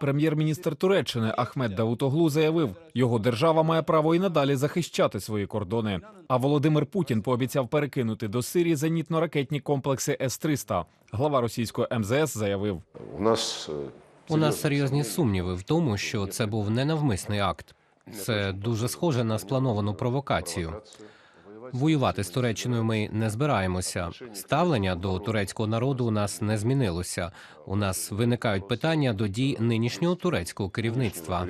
Прем'єр-міністр Туреччини Ахмед Давутоглу заявив, його держава має право і надалі захищати свої кордони. А Володимир Путін пообіцяв перекинути до Сирії зенітно-ракетні комплекси С-300. Глава російської МЗС заявив, У нас е, У нас серйозні сумніви в тому, що це був ненавмисний акт. Це дуже схоже на сплановану провокацію. Воювати з Туреччиною ми не збираємося. Ставлення до турецького народу у нас не змінилося. У нас виникають питання до дій нинішнього турецького керівництва.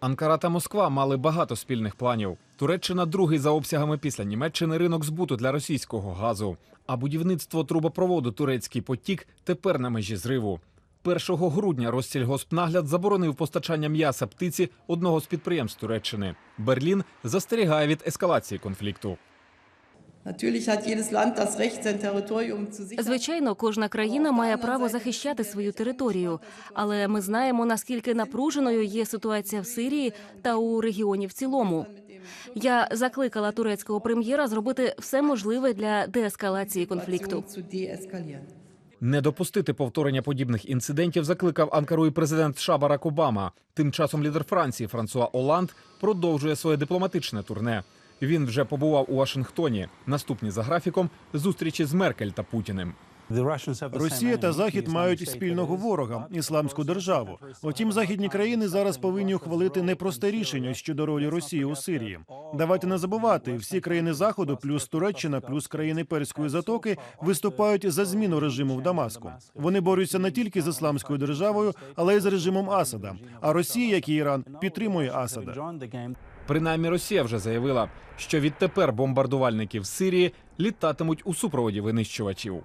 Анкара та Москва мали багато спільних планів. Туреччина другий за обсягами після Німеччини ринок збуту для російського газу. А будівництво трубопроводу Турецький потік тепер на межі зриву. 1 грудня Россільгоспнагляд заборонив постачання м'яса птиці одного з підприємств Туреччини. Берлін застерігає від ескалації конфлікту. Звичайно, кожна країна має право захищати свою територію, але ми знаємо наскільки напруженою є ситуація в Сирії та у регіоні в цілому. Я закликала турецького прем'єра зробити все можливе для деескалації конфлікту. Не допустити повторення подібних інцидентів закликав Анкару і президент США Барак Обама. Тим часом лідер Франції Франсуа Оланд продовжує своє дипломатичне турне. Він вже побував у Вашингтоні. Наступні за графіком зустрічі з Меркель та Путіним. Росія та Захід мають спільного ворога ісламську державу. Утім, західні країни зараз повинні ухвалити непросте рішення щодо ролі Росії у Сирії. Давайте не забувати, всі країни заходу, плюс Туреччина, плюс країни Перської затоки виступають за зміну режиму в Дамаску. Вони борються не тільки з ісламською державою, але й з режимом Асада. А Росія, як і Іран, підтримує Асада. Принаймні, Росія вже заявила, що відтепер бомбардувальники в Сирії літатимуть у супроводі винищувачів.